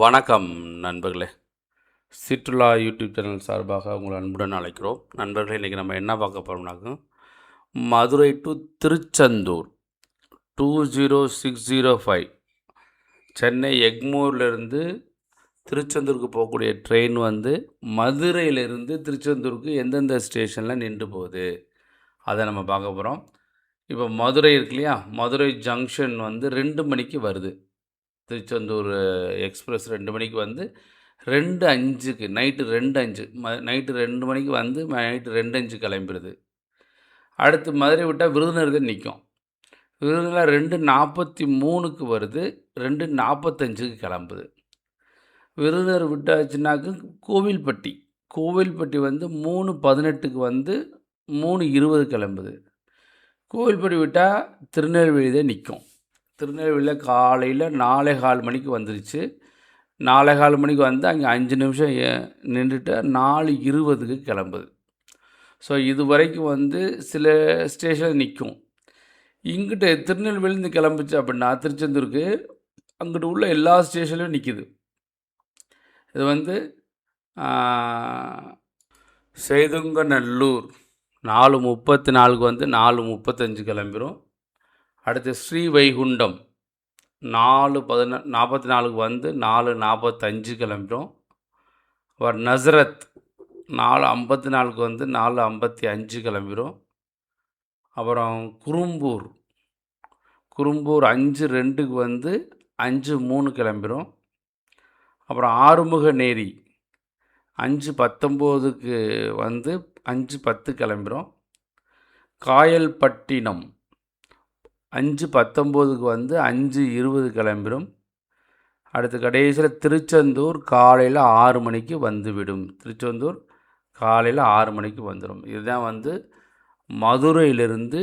வணக்கம் நண்பர்களே. சிற்றுலா YouTube channel சார்பாக உங்களை அன்புடன் அழைக்கிறோம். நண்பர்களே இன்றைக்கி நம்ம என்ன பார்க்க போகிறோம்னாக்க Madurai to Tiruchendur two zero six zero five Chennai எக்மோர்லேருந்து திருச்செந்தூருக்கு போகக்கூடிய ட்ரெயின் வந்து மதுரையிலேருந்து திருச்செந்தூருக்கு எந்தெந்த ஸ்டேஷனில் நின்று போகுது அதை நம்ம பார்க்க போகிறோம் இப்போ மதுரை இருக்கு இல்லையா? மதுரை ஜங்ஷன் வந்து ரெண்டு மணிக்கு வருது. திருச்செந்தூர் எக்ஸ்பிரஸ் ரெண்டு மணிக்கு வந்து ரெண்டு அஞ்சுக்கு நைட்டு ரெண்டு அஞ்சு ம நைட்டு ரெண்டு மணிக்கு வந்து நைட்டு ரெண்டு அஞ்சு கிளம்பிடுது. அடுத்து மதுரை விட்டால் விருதுநகர் தான் நிற்கும் விருதுநகர் ரெண்டு நாற்பத்தி மூணுக்கு வருது ரெண்டு நாற்பத்தஞ்சுக்கு கிளம்புது. விருதுநகர் விட்டாச்சுனாக்க கோவில்பட்டி கோவில்பட்டி வந்து மூணு பதினெட்டுக்கு வந்து மூணு இருபது கிளம்புது. கோவில்பட்டி விட்டால் திருநெல்வேலி தான் நிற்கும் திருநெல்வேலியில் காலையில் நாலே கால் மணிக்கு வந்துருச்சு. நாலே கால் மணிக்கு வந்து அங்கே அஞ்சு நிமிஷம் நின்றுட்டு நாலு இருபதுக்கு கிளம்புது. ஸோ இது வரைக்கும் வந்து சில ஸ்டேஷனில் நிற்கும். இங்கிட்ட திருநெல்வேலிந்து கிளம்புச்சு அப்படின்னா திருச்செந்தூருக்கு அங்கிட்டு உள்ள எல்லா ஸ்டேஷன்லையும் நிற்கிது இது வந்து செய்துங்கநல்லூர். நாலு முப்பத்தி நாலுக்கு வந்து நாலு முப்பத்தஞ்சு கிளம்பிரும். அடுத்து ஸ்ரீ வைகுண்டம் நாலு பதினா நாற்பத்தி நாலுக்கு வந்து நாலு நாற்பத்தஞ்சு கிளம்பிடும் அப்புறம் நஸ்ரத் நாலு ஐம்பத்தி நாலுக்கு வந்து நாலு ஐம்பத்தி அஞ்சு கிளம்பிடும் அப்புறம் குறும்பூர் குறும்பூர் அஞ்சு ரெண்டுக்கு வந்து அஞ்சு மூணு கிளம்பிடும் அப்புறம் ஆறுமுக நேரி அஞ்சு பத்தொம்போதுக்கு வந்து அஞ்சு பத்து கிளம்பிடும் காயல்பட்டினம் அஞ்சு பத்தொம்போதுக்கு வந்து அஞ்சு இருபது கிளம்பிடும் அடுத்து கடைசியில் திருச்செந்தூர் காலையில் ஆறு மணிக்கு வந்துவிடும். திருச்செந்தூர் காலையில் ஆறு மணிக்கு வந்துடும் இதுதான் வந்து மதுரையிலிருந்து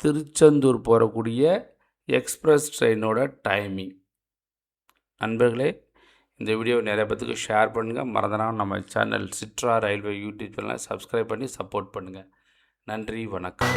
திருச்செந்தூர் போகக்கூடிய எக்ஸ்ப்ரெஸ் ட்ரெயினோட டைமிங். நண்பர்களே இந்த வீடியோவை நிறைய பேத்துக்கு ஷேர் பண்ணுங்கள் மறந்தனால் நம்ம சேனல் சிட்ரா ரயில்வே யூடியூப் சேனலை சப்ஸ்கிரைப் பண்ணி சப்போர்ட் பண்ணுங்கள் நன்றி வணக்கம்.